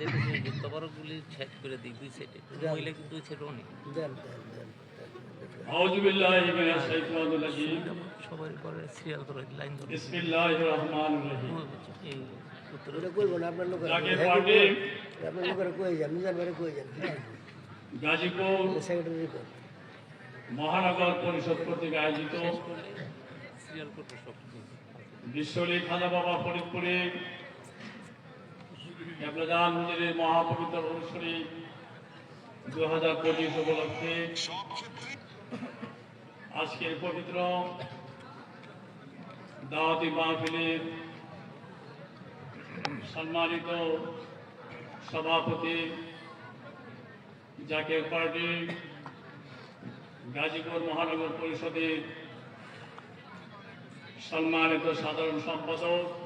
যেতেছে যে তবরকগুলি ছেদ করে দিই দুই সাইডে মহিলা কিন্তু দুই সাইডে অনেক দেন দেন দেন أعوذ بالله من الشيطان الرجيم সবাই করে সিরিয়াল ধরে লাইন ধরে بسم الله الرحمن الرحيم এই উত্তরে এটা কইব না আপনার লোকের জাকের পার্টি আপনার লোকের কই যান নিজের বাড়ি কই যান গাজীপুর সেক্রেটারি কই মহানগর পরিষদ কর্তৃক আয়োজিত সিরিয়াল করতে সব বিশ্বলী খাজা বাবা ফরিদপুরে ক্যাবলাজান হুজুরের মহাপবিত্র অনুসরী দু হাজার পঁচিশ উপলক্ষে আজকের পবিত্র দাওয়াতি মাহফিলের সম্মানিত সভাপতি জাকের পার্টি গাজীপুর মহানগর পরিষদের সম্মানিত সাধারণ সম্পাদক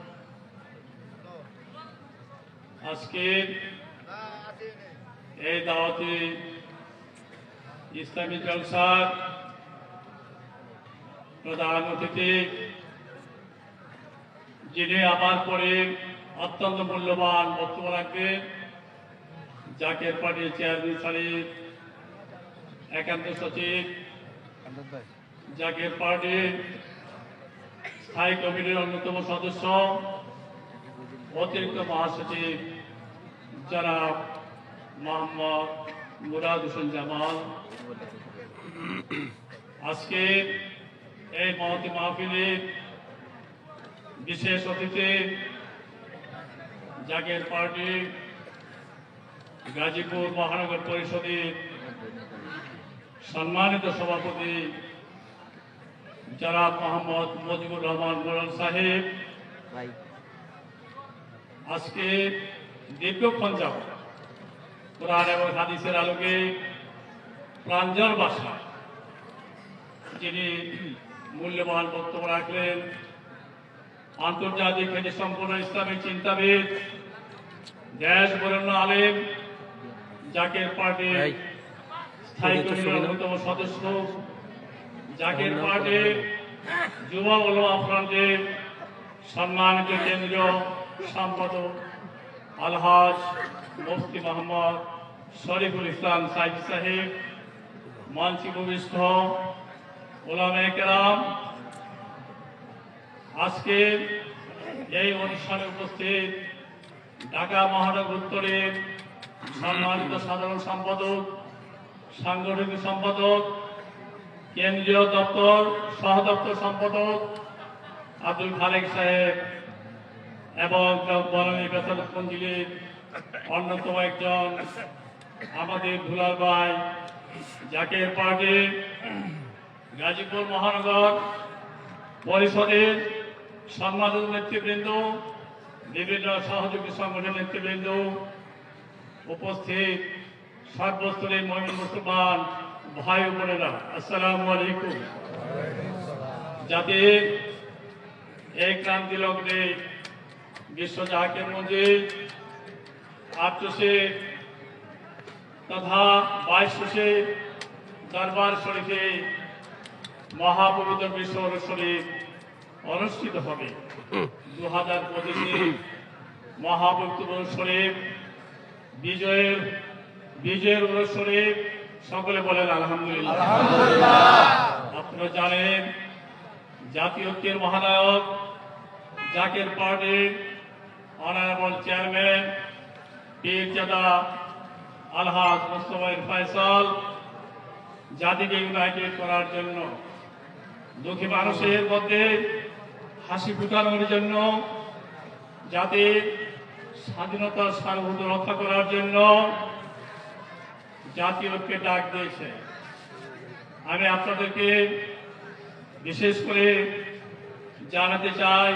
আজকে এই দাওয়াতে ইসলামী জলসার প্রধান অতিথি, যিনি আমার পরে অত্যন্ত মূল্যবান বক্তব্য রাখবেন, জাকের পার্টির চেয়ারম্যান সারিফ একান্ত সচিব জাকের পার্টির স্থায়ী কমিটির অন্যতম সদস্য, অতিরিক্ত মহাসচিব যারা মোহাম্মদ মুরাদ হোসেন জামাল। আজকে এই মহতি মাহফিলের বিশেষ অতিথি জাগের পার্টি গাজীপুর মহানগর পরিষদের সম্মানিত সভাপতি জনাব মোহাম্মদ মুজিবুর রহমান মোরাল সাহেব। আজকে দীর্ঘক্ষণ যাব কোরআন এবং হাদিসের আলোকে প্রাঞ্জল বাসা যিনি মূল্যবান বক্তব্য রাখলেন আন্তর্জাতিক খ্যাতি সম্পন্ন ইসলামিক চিন্তাবিদ দেশ বরেণ্য আলেম জাকের পার্টির ভাই, স্থায়ী কমিটির? অন্যতম সদস্য জাকের পার্টির যুব ওলামা ফ্রন্টের সম্মানিত কেন্দ্রীয় সম্পাদক আলহাজ মুফতি মোহাম্মদ শরীফুল ইসলাম সাইদ সাহেব মঞ্চে ভূমিষ্ঠ ওলামে কেরাম। আজকে এই অনুষ্ঠানে উপস্থিত ঢাকা মহানগর উত্তরের সম্মানিত সাধারণ সম্পাদক, সাংগঠনিক সম্পাদক, কেন্দ্রীয় দপ্তর সহ দপ্তর সম্পাদক আব্দুল খালেক সাহেব। এবং বনানী বেতন মঞ্জিলের অন্যতম একজন আমাদের দুলাল ভাই জাকের পার্টি গাজীপুর মহানগর পরিষদের সম্মানিত নেতৃবৃন্দ, বিভিন্ন সহযোগী সংগঠনের নেতৃবৃন্দ উপস্থিত সর্বস্তরের মহিলা মুসলমান ভাই বোনেরা, আসসালামু আলাইকুম। যাতে এই ক্রান্তি লগ্নে বিশ্ব জাহাকের মঞ্জিল আটশোশে তথা বাইশশোশে দরবার শরীফে মহাপবিত্র বিশ্ব শরীফ অনুষ্ঠিত হবে। দু হাজার পঁচিশে মহাপবিত্র শরীফ বিজয়ের বিজয়ের শরীফ সকলে বলেন আলহামদুলিল্লাহ। আপনারা জানেন জাতীয় ঐক্যের মহানায়ক জাকের পার্টির অনারেবল চেয়ারম্যান পীরজাদা আলহাজ মোস্তফাইল ফয়সাল জাতিকে ইউনাইটেড করার জন্য, দুঃখী মানুষের মধ্যে, হাসি ফুটানোর জন্য জাতির স্বাধীনতার সার্বভৌম রক্ষা করার জন্য জাতীয় ঐক্যে ডাক দিয়েছে। আমি আপনাদেরকে বিশেষ করে জানাতে চাই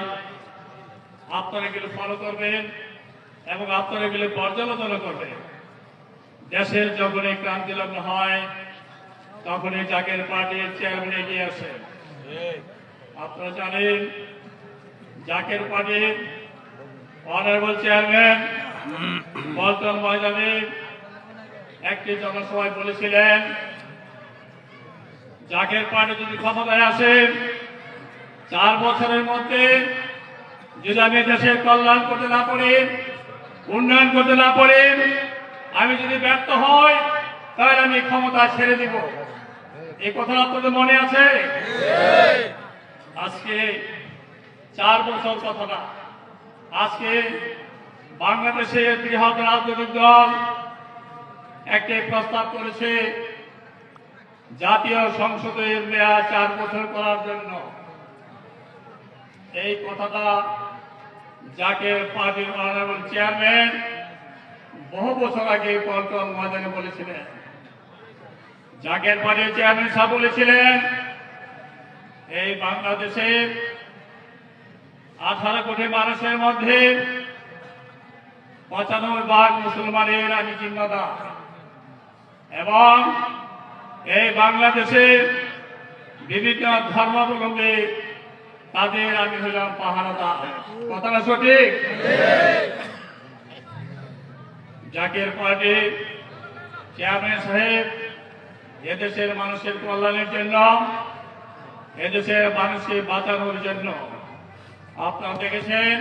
আপনারা এগুলো ফলো করবেন এবং আপনারা এগুলো পর্যালোচনা করবেন। দেশের যখন এই ক্রান্তি লগ্ন হয়, তখন এই জাকের পার্টির চেয়ারম্যান এগিয়ে আসে আপনারা জানেন জাকের পার্টির অনারেবল চেয়ারম্যান পল্টন ময়দানে একটি জনসভায় বলেছিলেন জাকের পার্টি যদি ক্ষমতায় আসে, চার বছরের মধ্যে আমি দেশের কল্যাণ করতে না পারি, উন্নয়ন করতে না পারে, আমি যদি ব্যর্থ হই, তাহলে আমি ক্ষমতা ছেড়ে দিব। এই কথা আপনাদের মনে আছে? আজকে চার বছর কথা না। আজকে বাংলাদেশের বৃহৎ রাজনৈতিক দল একটি প্রস্তাব করেছে, জাতীয় সংসদের মেয়াদ চার বছর করার জন্য। এই কথাটা যাকে পার্টির অনারেবল চেয়ারম্যান বহু বছর আগে পল্টন ময়দানে বলেছিলেন জাকের পার্টির চেয়ারম্যান সাহেব বলেছিলেন, এই বাংলাদেশের আঠারো কোটি মানুষের মধ্যে পঁচানব্বই ভাগ মুসলমানের আমি জিম্মাদার এবং এই বাংলাদেশে বিভিন্ন ধর্মাবলম্বী তাদের আমি হলাম পাহারাদার। কথাটা সঠিক? জাকের পার্টি চেয়ারম্যান সাহেব এদেশের মানুষের কল্যাণের জন্য এদেশের মানুষকে বাঁচানোর জন্য। আপনারা দেখেছেন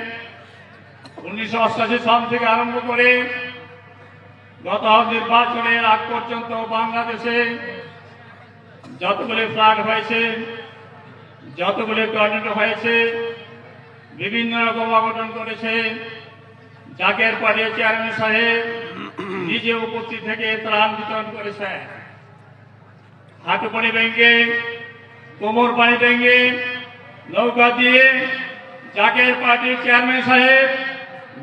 উনিশশো অষ্টাশি সাল থেকে আরম্ভ করে গত নির্বাচনের আগ পর্যন্ত বাংলাদেশে যতগুলি ফ্লাড হয়েছে যতগুলি টর্নেডো হয়েছে, বিভিন্ন রকম অঘটন করেছে জাকের পরে চেয়ারম্যান সাহেব নিজে উপস্থিত থেকে ত্রাণ বিতরণ করেছে। হাঁটু পানি ভেঙে কোমর পানি ভেঙে নৌকা দিয়ে জাকের পার্টির চেয়ারম্যান সাহেব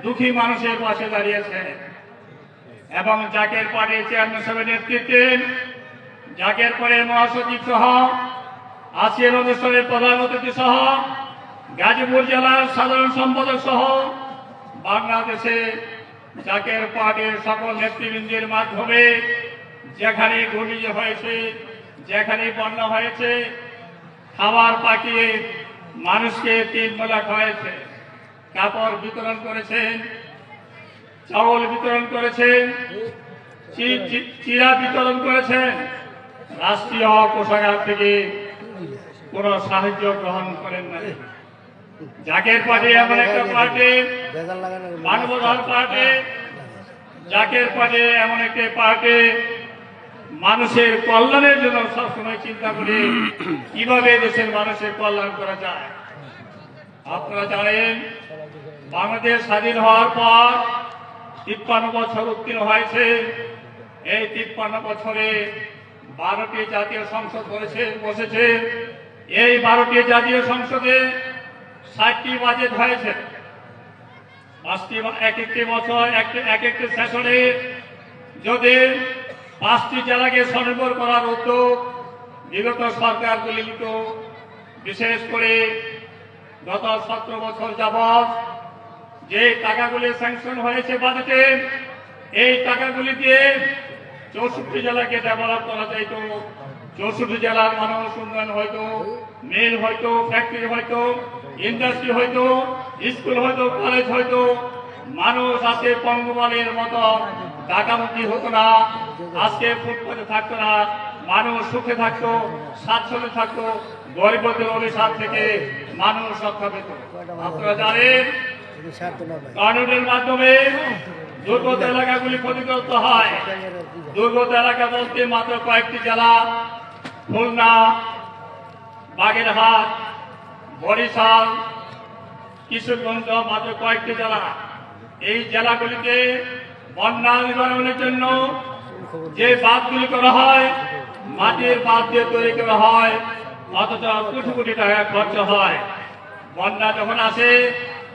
দুঃখী মানুষের পাশে দাঁড়িয়েছে। এবং জাকের পার্টির চেয়ারম্যান সাহেবের নেতৃত্বে জাকের পরে মহাসচিব সহ আসিয়ান অনুষ্ঠানের প্রধান অতিথি সহ গাজীপুর জেলার সাধারণ সম্পাদক সহ বাংলাদেশে জাকের পার্টির সকল নেতৃবৃন্দের মাধ্যমে যেখানে ঘূর্ণিঝড় হয়েছে, যেখানে বন্যা হয়েছে, খাবার পাকিয়ে মানুষকে তিন বেলা খাওয়াইছে। কাপড় বিতরণ করেছেন, চাউল বিতরণ করেছেন চিরা বিতরণ করেছেন। রাষ্ট্রীয় কোষাগার থেকে কোন সাহায্য গ্রহণ করেন নাই। জাকের পার্টি এমন একটা পার্টি লাগানোর পার্টি, জাকের পার্টি এমন একটি পার্টি, মানুষের কল্যাণের জন্য সবসময় চিন্তা করি, কীভাবে দেশের মানুষের কল্যাণ করা যায়। আপনারা জানেন, বাংলাদেশ স্বাধীন হওয়ার পর তিপ্পান্ন বছর উত্তীর্ণ হয়েছে। এই তিপ্পান্ন বছরে বারোটি জাতীয় সংসদ বসেছে। এই বারোটি জাতীয় সংসদে ষাটটি বাজেট হয়েছে। পাঁচটি এক একটি বছর, এক একটি সেশনে যদি পাঁচটি জেলাকে স্বনির্ভর করার উদ্যোগ বিগত সরকারগুলি নিত, বিশেষ করে গত সতেরো বছর যাবৎ যে টাকাগুলি স্যাংশন হয়েছে বাজেটে, এই টাকাগুলি দিয়ে চৌষট্টি জেলাকে ডেভেলপ করা যাইত। চৌষট্টি জেলার মানুষ উন্নয়ন হয়তো, মিল হয়তো ফ্যাক্টরি হয়তো ইন্ডাস্ট্রি হয়তো স্কুল হয়তো কলেজ হয়তো, মানুষ আজকে পঙ্গমালের মতো টাকামুখী হতো না, আজকে ফুটপাতে থাকতো না, মানুষ সুখে থাকতো, স্বাচ্ছন্দ্যে থাকতো, গরিবদের অভিশাপ থেকে মানুষ রক্ষা পেত। আপনারা জানেন, কানুনের মাধ্যমে দুর্গত এলাকাগুলি ক্ষতিগ্রস্ত হয়। দুর্গত এলাকা বলতে মাত্র কয়েকটি জেলা খুলনা, বাগেরহাট, বরিশাল, কিশোরগঞ্জ মাত্র কয়েকটি জেলা। এই জেলাগুলিতে বন্যা নিবারণের জন্য যে বাঁধগুলি করা হয়, মাটির বাঁধ দিয়ে তৈরি করা হয়, অথচ কোটি কোটি টাকা খরচ হয়। বন্যা যখন আসে,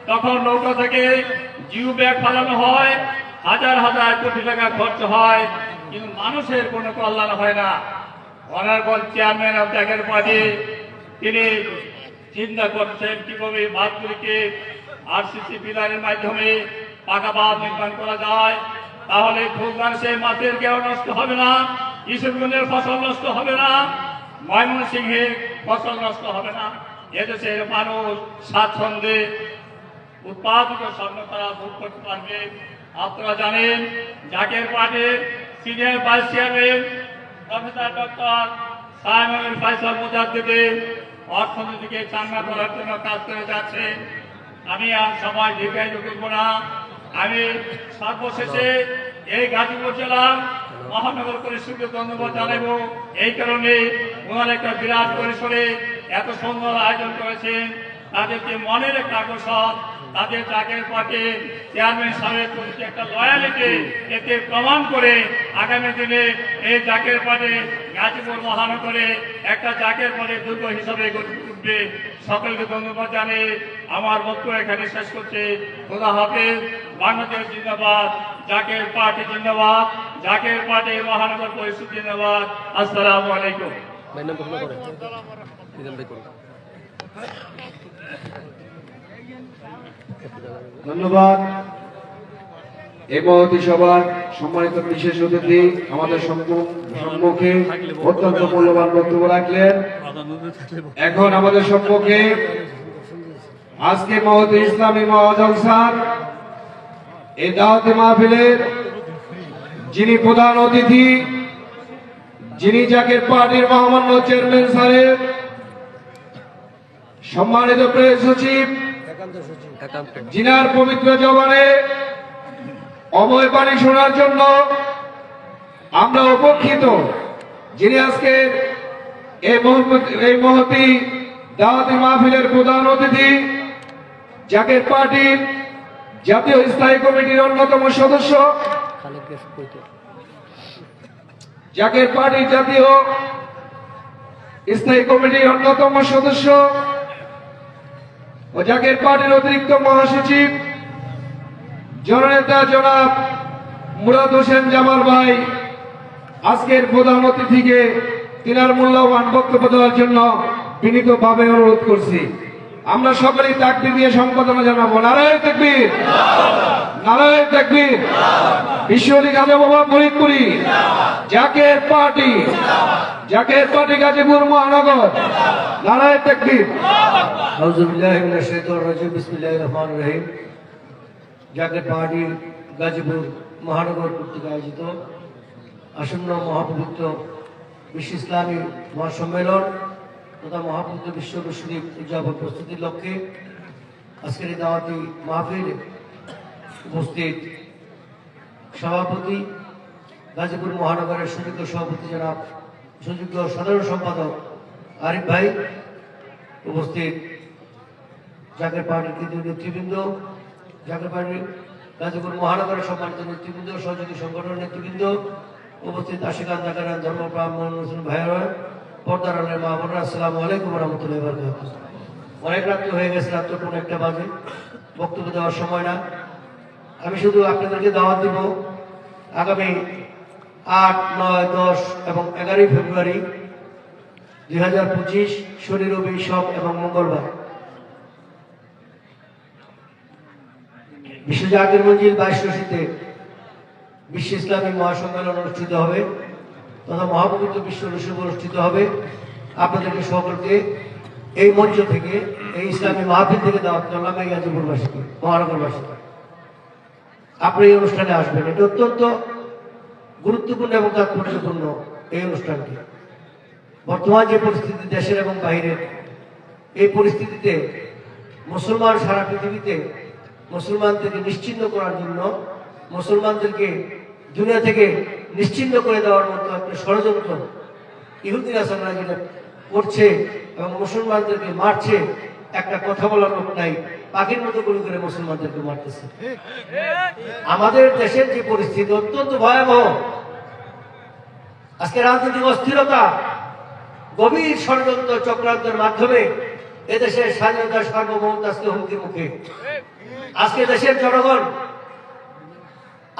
তখন নৌকা থেকে জিও ব্যাগ ফালানো হয়, হাজার হাজার কোটি টাকা খরচ হয়, কিন্তু মানুষের কোনো কল্যাণ হয় না। Honourable chairman of Zaker party তিনি চিন্তা করছেন কীভাবে বাঁধগুলিকে আরসিসি পিলারের মাধ্যমে পাকা বাঁধ নির্মাণ করা যায়। তাহলে খুব মানুষের মাঠের কেউ নষ্ট হবে না কিশোরগঞ্জের ফসল নষ্ট হবে না, ময়মনসিংহের ফসল নষ্ট হবে না। এদেশের মানুষ স্বাচ্ছন্দ্যে উৎপাদিত স্বর্ণ তারা ভোগ করতে পারবে। আপনারা জানেন, জাকের পার্টির senior vice chairman professor doctor Saimon Faisal Mujaddidi, অর্থনীতিকে চাঙ্গা করার জন্য কাজ করে যাচ্ছে। আমি আর সময় দীর্ঘায়িত করব না। আমি সর্বশেষে এই গাজীপুর জেলার মহানগর পরিষদকে ধন্যবাদ জানাব এই কারণে ওনার একটা বিরাট পরিসরে এত সুন্দর আয়োজন করেছেন। তাদেরকে মনের একটা আকর্ষণ তাদের চাকের পাটে চেয়ারম্যান সাহেবের প্রতি একটা লয়ালিটি এতে প্রমাণ করে আগামী দিনে এই চাকের পাটে গাজীপুর মহানগরে একটা জাকের পাটে দুর্গ হিসাবে উঠবে সকলকে ধন্যবাদ জানিয়ে আমার বক্তব্য এখানে শেষ করছে। খোদা হাফেজ, বাংলাদেশ জিন্দাবাদ জাকের পার্টি জিন্দাবাদ জাকের পার্টি মহানগর পরিষদ জিন্দাবাদ। আসসালামু আলাইকুম। ধন্যবাদ। এই মহতি সভার সম্মানিত বিশেষ অতিথি আমাদের সম্মুখে অত্যন্ত মূল্যবান বক্তব্য রাখলেন। এখন আমাদের সম্মুখে আজকে মহতি ইসলামী মহাজলসার এই দাওয়াতে মাহফিলের যিনি প্রধান অতিথি, যিনি জাকের পার্টির মহামান্য চেয়ারম্যান সাহেব সম্মানিত প্রেস সচিব, জিনার পবিত্র জবানে অভয় বাণী শোনার জন্য আমরা উপক্ষিত যিনি আজকে এই এই মহতি দাওয়াতি মাহফিলের প্রধান অতিথি জাকের পার্টির জাতীয় স্থায়ী কমিটির অন্যতম সদস্য জাকের পার্টির জাতীয় স্থায়ী কমিটির অন্যতম সদস্য ও জাকের পার্টির অতিরিক্ত মহাসচিব, জননেতা জনাব মুরাদ হোসেন জামাল ভাই, আজকের প্রধান অতিথিকে তিনার মূল্যবান বক্তব্য দেওয়ার জন্য বিনীতভাবে অনুরোধ করছি। আমরা সকলেই তাকবির দিয়ে সম্পাদনা জানাব। নারায়ণ তাকবীর। নারায়ণ তাকবীর। বিশ্বলী গাজা বাবা ফরিদপুরি জাকের পার্টি। জাকের পার্টি গাজীপুর মহানগর। নারায়ণ তাকবীর। গাজীপুর মহানগর কর্তৃক আয়োজিত আসন্ন মহাপবিত্র বিশ্ব ইসলামী মহাসম্মেলন তথা মহাপবিত্র বিশ্ব শরীফ উদযাপন প্রস্তুতির লক্ষ্যে আজকের দাওয়াতি মাহফিলে উপস্থিত। সভাপতি গাজীপুর মহানগরের সুযোগ্য সভাপতি জনাব সুযোগ্য সাধারণ সম্পাদক আরিফ ভাই উপস্থিত। জাকের পার্টির কেন্দ্রীয় নেতৃবৃন্দ, জাকের পার্টির গাজীপুর মহানগরের সম্মানিত নেতৃবৃন্দ, সহযোগী সংগঠনের নেতৃবৃন্দ উপস্থিত। আশিকান জাকারান ধর্মপ্রাণ ভাইয়েরা পর্দার আলের মা আসসালামু আলাইকুম রহমতুল্লাহ অনেক রাত্র হয়ে গেছে, রাত্র কোন একটা বাজে। বক্তব্য দেওয়ার সময় না। আমি শুধু আপনাদেরকে দাওয়াত দিব, আগামী আট, নয়, দশ এবং এগারোই ফেব্রুয়ারি দুই হাজার পঁচিশ, শনি, রবি সব এবং মঙ্গলবার। বিশ্ব জাতির মঞ্জিল বাইশ রশিতে বিশ্ব ইসলামী মহাসম্মেলন অনুষ্ঠিত হবে। তথা মহাপবিত্র বিশ্ব অনুষ্ঠিত অনুষ্ঠিত হবে। আপনাদেরকে সকলকে এই মঞ্চ থেকে, এই ইসলামী মাহফিল থেকে দাওয়াত করলাম এই গাজীপুরবাসীকে মহানগরবাসীকে। আপনি এই অনুষ্ঠানে আসবেন। এটা অত্যন্ত গুরুত্বপূর্ণ এবং তাৎপর্যপূর্ণ এই অনুষ্ঠানটি। বর্তমান যে পরিস্থিতি দেশের এবং বাইরের এই পরিস্থিতিতে মুসলমান সারা পৃথিবীতে মুসলমানদেরকে নিশ্চিন্ন করার জন্য মুসলমানদেরকে দুনিয়া থেকে নিশ্চিন্ন করে দেওয়ার মতো একটা ষড়যন্ত্র ইহুদিন আসানরা যেটা করছে এবং মুসলমানদেরকে মারছে। একটা কথা বলার লোক নাই পাখির মতো করে করে মুসলমানদেরকে মারতেছে। আমাদের দেশের যে পরিস্থিতি অত্যন্ত ভয়াবহ। আজকে রাজনৈতিক অস্থিরতা, গভীর ষড়যন্ত্র চক্রান্তের মাধ্যমে এদেশের স্বাধীনতা সার্বভৌমত্ব আজকে হুমকির মুখে। আজকে দেশের জনগণ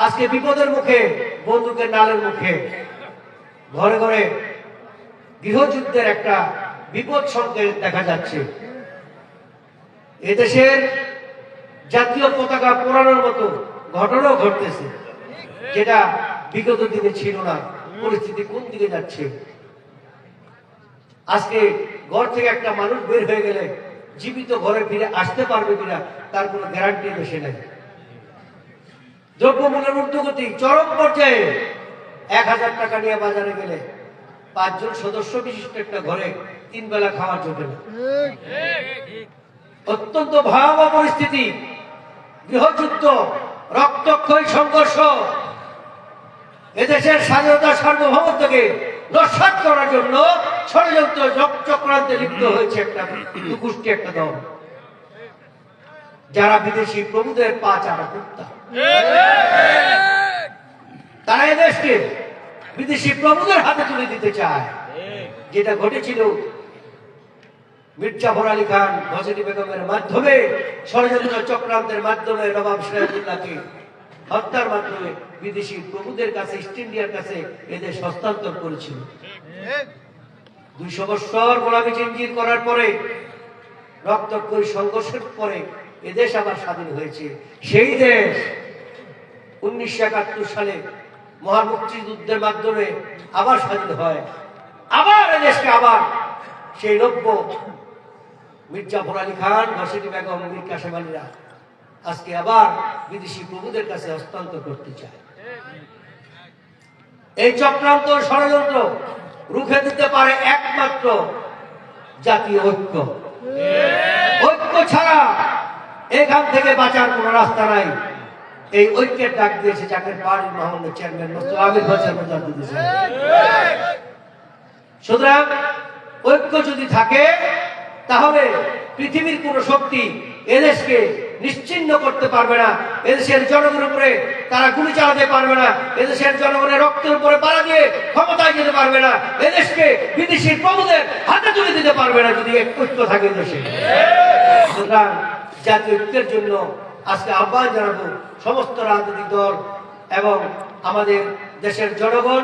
আজকে বিপদের মুখে, বন্দুকের নালের মুখে, ঘরে ঘরে গৃহযুদ্ধের একটা বিপদ সংকেত দেখা যাচ্ছে। এদেশের জাতীয় পতাকা পোড়ানোর মতো ঘটনাও ঘটতেছে, যেটা বিগত দিনে ছিল না, পরিস্থিতি কোন দিকে যাচ্ছে? আজকে ঘর থেকে একটা মানুষ বের হয়ে গেলে, জীবিত ঘরে ফিরে আসতে পারবে কিনা, তার কোনো গ্যারান্টি দেশে নেই। দ্রব্যমূল্যের ঊর্ধ্বগতি চরম পর্যায়ে এক হাজার টাকা নিয়ে বাজারে গেলে পাঁচজন সদস্য বিশিষ্ট একটা ঘরে তিন বেলা খাওয়ার জোটে না অত্যন্ত ভয়াবহ পরিস্থিতি গৃহযুদ্ধ রক্তক্ষয়ী সংঘর্ষ, এদেশের স্বাধীনতা সার্বভৌমত্বকে নস্বাত করার জন্য ষড়যন্ত্র চক- চক্রান্তে লিপ্ত হয়েছে একটা গোষ্ঠী একটা দল। যারা বিদেশি প্রভুদের পা চারা তারা এদেশকে বিদেশি প্রভুদের হাতে তুলে দিতে চায়। যেটা ঘটেছিল মির্জাফর আলী খান ঘসেটি বেগমের মাধ্যমে, ষড়যন্ত্র চক্রান্তের মাধ্যমে নবাব সিরাজুল্লাহকে হত্যার মাধ্যমে বিদেশি প্রভুদের কাছে, ইস্ট ইন্ডিয়ার কাছে এদের হস্তান্তর করেছিল। দুইশো বৎসর গোলামি চিঞ্জির করার পরে, রক্তক্ষয়ী সংঘর্ষের পরে এদেশ আবার স্বাধীন হয়েছে। সেই দেশ উনিশশো একাত্তর সালে মহান মুক্তিযুদ্ধের মাধ্যমে আবার স্বাধীন হয়। আবার এদেশকে আবার সেই নব্য মির্জাফর আলী খান ঘসেটি বেগম, মীর আলীরা আজকে আবার বিদেশি প্রভুদের কাছে হস্তান্তর করতে চায়। এই চক্রান্ত ষড়যন্ত্র রুখে দিতে পারে একমাত্র জাতীয় ঐক্য। ঐক্য ছাড়া এখান থেকে বাঁচার কোন রাস্তা নাই। এই ঐক্যের ডাক দিয়েছে যাকে পার্টির মহামান্য চেয়ারম্যান সুতরাং ঐক্য যদি থাকে, তাহলে পৃথিবীর কোন শক্তি এদেশকে নিশ্চিন্ন করতে পারবে না। এদেশের জনগণের উপরে তারা গুলি চালাতে পারবে না। এদেশের জনগণের রক্তের উপরে পাড়া দিয়ে ক্ষমতায় যেতে পারবে না। এদেশকে বিদেশি প্রভুদের হাতে তুলে দিতে পারবে না যদি ঐক্য থাকে দেশে। সুতরাং জাতীয় ঐক্যের জন্য আজকে আহ্বান জানাব সমস্ত রাজনৈতিক দল এবং আমাদের দেশের জনগণ,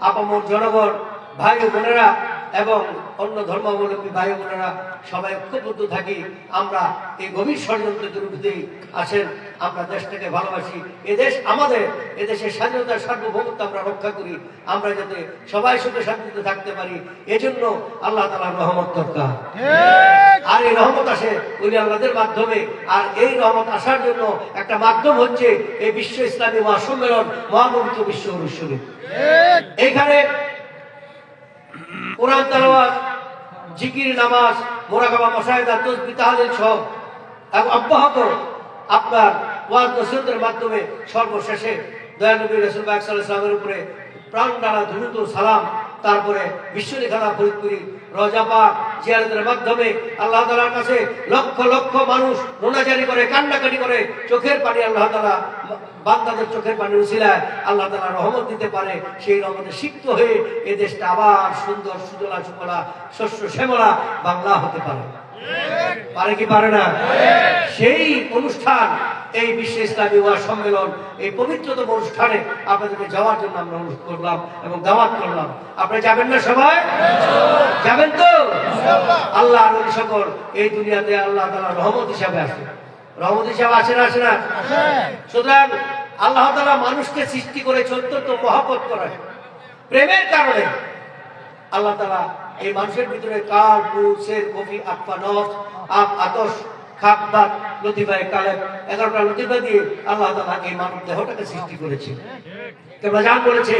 আপামর জনগণ, ভাই বোনেরা এবং অন্য ধর্মাবলম্বী ভাই বোনেরা সবাই ঐক্যবদ্ধ থাকি আমরা এই গভীর ষড়যন্ত্রের বিরুদ্ধেই আসেন আমরা দেশটাকে ভালোবাসি। এদেশ আমাদের এদেশের স্বাধীনতার সার্বভৌমত্ব আমরা রক্ষা করি আমরা যাতে সবাই সুখে শান্তিতে থাকতে পারি এজন্য আল্লাহ তালার রহমত দরকার। আর এই রহমত আসে ওই আল্লাহদের মাধ্যমে আর এই রহমত আসার জন্য একটা মাধ্যম হচ্ছে এই বিশ্ব ইসলামী মহাসম্মেলন মহামন্ত্র বিশ্ব অনুষ্ঠিত এইখানে কোরআন তালাওয়াত, জিকির, নামাজ, মোরাকাবা মশায়দা তসবি তাহলিল সব অব্যাহত আপনার ওয়াজ নসিহতের মাধ্যমে সর্বশেষে দয়ানবী রসুল ইসলামের উপরে প্রাণ দ্বারা দ্রুত সালাম তারপরে বিশ্বলিখানা ফরিদপুরি রজাপা জিয়ারতের মাধ্যমে আল্লাহ তালার কাছে লক্ষ লক্ষ মানুষ রোনাজারি করে কান্নাকাটি করে চোখের পানি আল্লাহ তালা বান্দাদের চোখের পানি উচিলায় আল্লাহ তালা রহমত দিতে পারে। সেই রহমতে সিক্ত হয়ে এ দেশটা আবার সুন্দর সুজলা সুফলা শস্য শ্যামলা বাংলা হতে পারে। পারে কি পারে না? সেই অনুষ্ঠান এই বিশ্ব ইসলামী ওয়ার সম্মেলন, এই পবিত্রতম অনুষ্ঠানে আপনাদেরকে যাওয়ার জন্য আমরা অনুরোধ করলাম এবং দাওয়াত করলাম। আপনারা যাবেন না সবাই? যাবেন তো? আল্লাহ আর সকল এই দুনিয়াতে আল্লাহ তালা রহমত হিসাবে আসে রহমত হিসাবে আসে না আসে না? সুতরাং আল্লাহ তালা মানুষকে সৃষ্টি করে অত্যন্ত মহাপত করেন। প্রেমের কারণে। আল্লাহ তালা এই মানুষের ভিতরে কাল পুরুষের কফি নস আপ, আতস খাপ বাত লতিফায় কালেব এগারোটা লতিফা দিয়ে আল্লাহ তালা এই মানব দেহটাকে সৃষ্টি করেছে। কেবল জান বলেছে,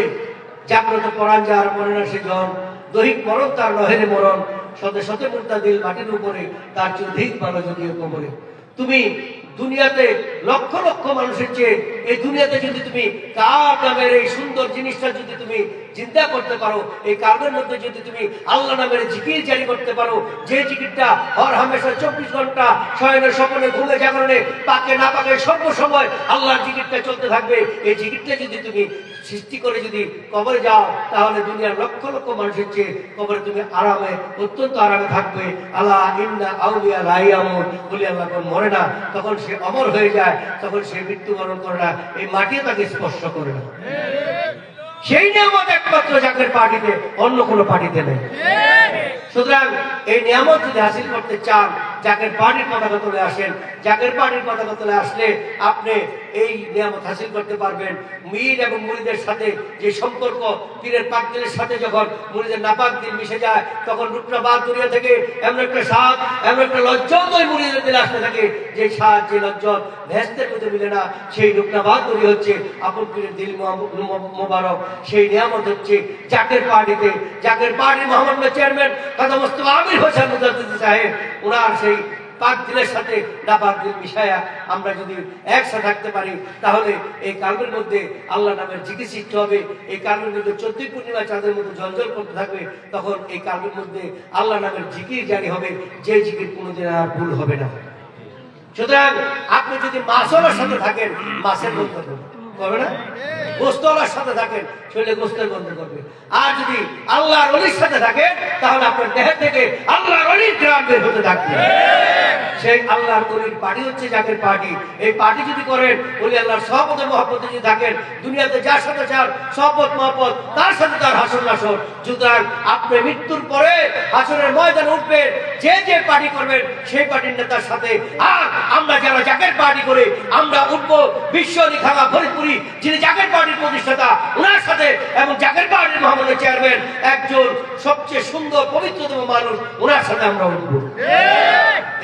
জাগ্রত পরাণ যার মনে না সে জন, দৈহিক মরণ তার নহেরে মরণ সদে শতে মুক্তা দিল মাটির উপরে, তার চুধিক ভালো যদিও কোমরে। তুমি দুনিয়াতে লক্ষ লক্ষ মানুষের চেয়ে এই দুনিয়াতে যদি তুমি কার নামের এই সুন্দর জিনিসটা যদি তুমি চিন্তা করতে পারো, এই কার্ডের মধ্যে যদি তুমি আল্লাহ নামের জিকির জারি করতে পারো, যে জিকিরটা হর হামেশা চব্বিশ ঘণ্টা শয়নের সকলে ঘুমে জাগরণে পাকে না পাকে সর্বসময় আল্লাহর জিকিরটা চলতে থাকবে, এই জিকিরটা যদি তুমি সৃষ্টি করে যদি কবরে যাও তাহলে দুনিয়ার লক্ষ লক্ষ মানুষের চেয়ে কবরে তুমি আরামে অত্যন্ত আরামে থাকবে। আল্লাহ ইন্না আউলিয়া লাই আমর বলি আল্লাহ মরে না তখন সে অমর হয়ে যায় তখন সে মৃত্যুবরণ করে না এই মাটিও তাকে স্পর্শ করে না। সেই নিয়ামত একমাত্র জাকের পার্টিতে অন্য কোনো পার্টিতে নেই। সুতরাং এই নিয়ামত যদি হাসিল করতে চান, জাকের পার্টির পতাকা তুলে আসেন। জাকের পার্টির পতাকা তুলে আসলে আপনি এই নিয়ামত হাসিল করতে পারবেন। মীর এবং মুড়িদের সাথে যে সম্পর্ক, পীরের পাকদিলের সাথে যখন মুড়িদের নাপাক দিল মিশে যায়, তখন রূপটা বাদ দুনিয়া থেকে এমন একটা স্বাদ, এমন একটা লজ্জত ওই মুড়িদের দিলে আসতে থাকে। যে স্বাদ, যে লজ্জত ভেস্তের মধ্যে মিলে না, সেই রূপটা বাদ তৈরি হচ্ছে আপন পীরের দিল মোবারক। সেই নিয়ামত হচ্ছে জাকের পার্টিতে জাকের পার্টির মোহাম্মদ চেয়ারম্যান কথা মোস্তফা আমির হোসেন মুজাদ্দিদ সাহেব ওনার সেই পাক দিলের সাথে না পাক দিল মিশায়া আমরা যদি একসাথে থাকতে পারি, তাহলে এই কালবের মধ্যে আল্লাহ নামের শিখতে হবে। এই কালবের মধ্যে চোদ্দই পূর্ণিমা চাঁদের মধ্যে জঞ্জল করতে থাকবে, তখন এই কালবের মধ্যে আল্লাহ নামের জিকির জারি হবে। যে জিকির কোনোদিন আর ভুল হবে না। সুতরাং আপনি যদি মাছওয়ালার সাথে থাকেন মাছের গন্ধ গোস্তওয়ালার সাথে গোস্তের করবে। আর যদি আল্লাহর অলির সাথে থাকেন, তাহলে আপনার দেহের থেকে আল্লাহর অলির গ্রাম বের হতে থাকবে। সেই আল্লাহর অলির পার্টি হচ্ছে জাকের পার্টি। এই পার্টি যদি করেন অলি আল্লাহর সহপথে মহব্বতে যদি থাকেন দুনিয়াতে যার সাথে যার সহপত মহব্বত তার সাথে তার হাসন নাসর সুতরাং আপনি মৃত্যুর পরে হাসনের ময়দানে উঠবেন যে যে পার্টি করবেন সেই পার্টির নেতার সাথে। আর আমরা যারা জাকের পার্টি করে আমরা উঠবো বিশ্ব খাগা ফরিদপুরি যিনি জাকের পার্টির প্রতিষ্ঠাতা ওনার সাথে। এবং জাকের পার্টির মহামান্য চেয়ারম্যান একজন সবচেয়ে সুন্দর পবিত্রতম মানুষ ওনার সাথে আমরা উঠবো।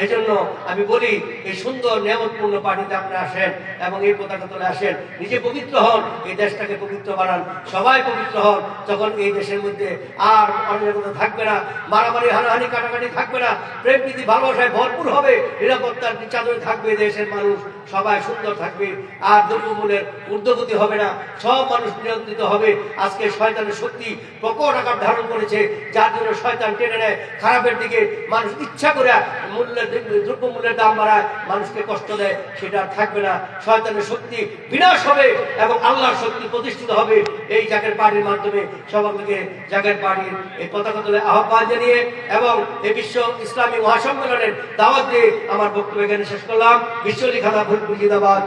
এই জন্য আমি বলি, এই সুন্দর, নিয়ামতপূর্ণ পার্টিতে আপনি আসেন এবং এই পতাকা তোলে আসেন। নিজে পবিত্র হন, এই দেশটাকে পবিত্র বানান। সবাই পবিত্র হন তখন এই দেশের মধ্যে আর অনিরাপত্তা থাকবে না, মারামারি, হানাহানি, কাটাকাটি থাকবে না প্রেম প্রীতি ভালোবাসায় ভরপুর হবে, নিরাপত্তার চাদরে থাকবে দেশের মানুষ। সবাই সুন্দর থাকবে, আর দ্রব্যমূল্যের ঊর্ধ্বগতি হবে না। সব মানুষ নিয়ন্ত্রিত হবে। আজকে শয়তানের শক্তি প্রকট আকার ধারণ করেছে, যার জন্য শয়তান টেনে নেয়। খারাপের দিকে মানুষ ইচ্ছা করে মূল্যের দ্রব্যমূল্যের দাম বাড়ায়, মানুষকে কষ্ট দেয়, সেটা থাকবে না। শয়তানের শক্তি বিনাশ হবে এবং আল্লাহর শক্তি প্রতিষ্ঠিত হবে। এই জাগের পার্টির মাধ্যমে সবাইকে জাগের পার্টির এই পতাকা তুলে আহ্বান জানিয়ে এবং এই বিশ্ব ইসলামী মহাসম্মেলনের দাওয়াত দিয়ে আমার বক্তব্য এখানে শেষ করলাম। বিশ্বলি খানা জিন্দাবাদ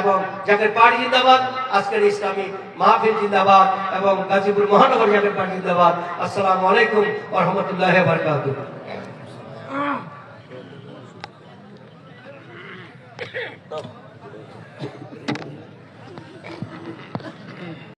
এবং জাকের পার্টি জিন্দাবাদ, আজকের ইসলামী মাহফিল জিন্দাবাদ এবং গাজীপুর মহানগর জাকের পার্টি জিন্দাবাদ। আসসালামু আলাইকুম রহমতুল্লাহ বারকাতুহ।